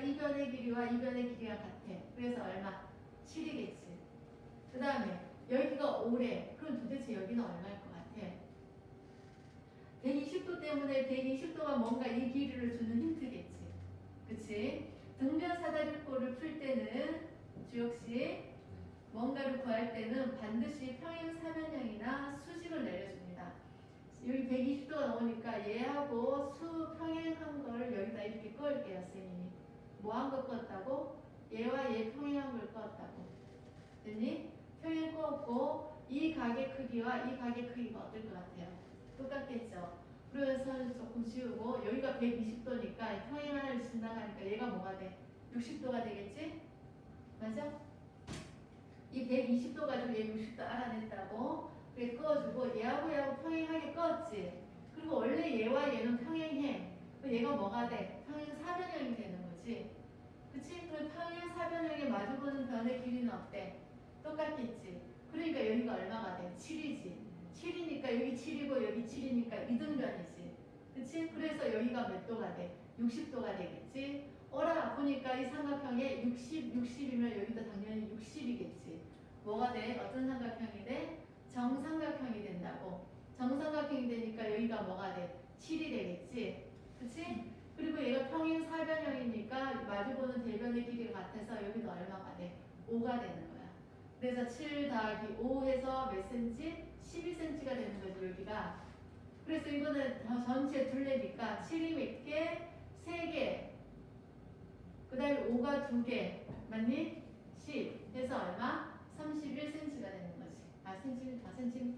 이 변의 길이와 이 변의 길이가 같아. 그래서 얼마? 7이겠지. 그 다음에 여기가 5래. 그럼 도대체 여기는 얼마일 것 같아? 120도 때문에 120도가 뭔가 이 길이를 주는 힌트겠지. 그치? 등변 사다리꼴을 풀 때는 주역씨 뭔가를 구할 때는 반드시 평행 사변형이나 수직을 내려줍니다. 여기 120도가 나오니까 얘하고 수 평행한 걸 여기다 이렇게 꺼올게요, 선생님이. 뭐한거 껐다고? 얘와 얘 평행한 걸 껐다고. 됐니? 평행 껐고 이 가게 크기와 이 가게 크기가 어떨 것 같아요? 똑같겠죠? 그래서 조금 지우고 여기가 120도니까 평행 하나를 지나가니까 얘가 뭐가 돼? 60도가 되겠지? 맞아? 이 120도 가지고 얘 60도 알아냈다고 그래 꺼주고 얘하고 얘하고 평행하게 껐지 그리고 원래 얘와 얘는 평행해 얘가 뭐가 돼? 평행 사변형이 되는 거지 그치? 그럼 평행 사변형에 마주보는 변의 길이는 어때? 똑같겠지 그러니까 여기가 얼마가 돼? 7이지 7이니까 여기 7이고 여기 7이니까 이등변이지 그치? 그래서 여기가 몇 도가 돼? 60도가 되겠지 어라 보니까 이 삼각형에 60, 60이면 여기도 당연히 60이겠지. 뭐가 돼? 어떤 삼각형이 돼? 정삼각형이 된다고. 정삼각형이 되니까 여기가 뭐가 돼? 7이 되겠지. 그치? 그리고 얘가 평행 사변형이니까 마주보는 대변의 길이가 같아서 여기도 얼마가 돼? 5가 되는 거야. 그래서 7 더하기 5 해서 몇 cm? 12cm가 되는 거지 여기가. 그래서 이거는 전체 둘레니까 7이 몇 개? 3개. 그 다음에 5가 2개 맞니? 10 해서 얼마? 31cm가 되는 거지 아 cm, 아 cm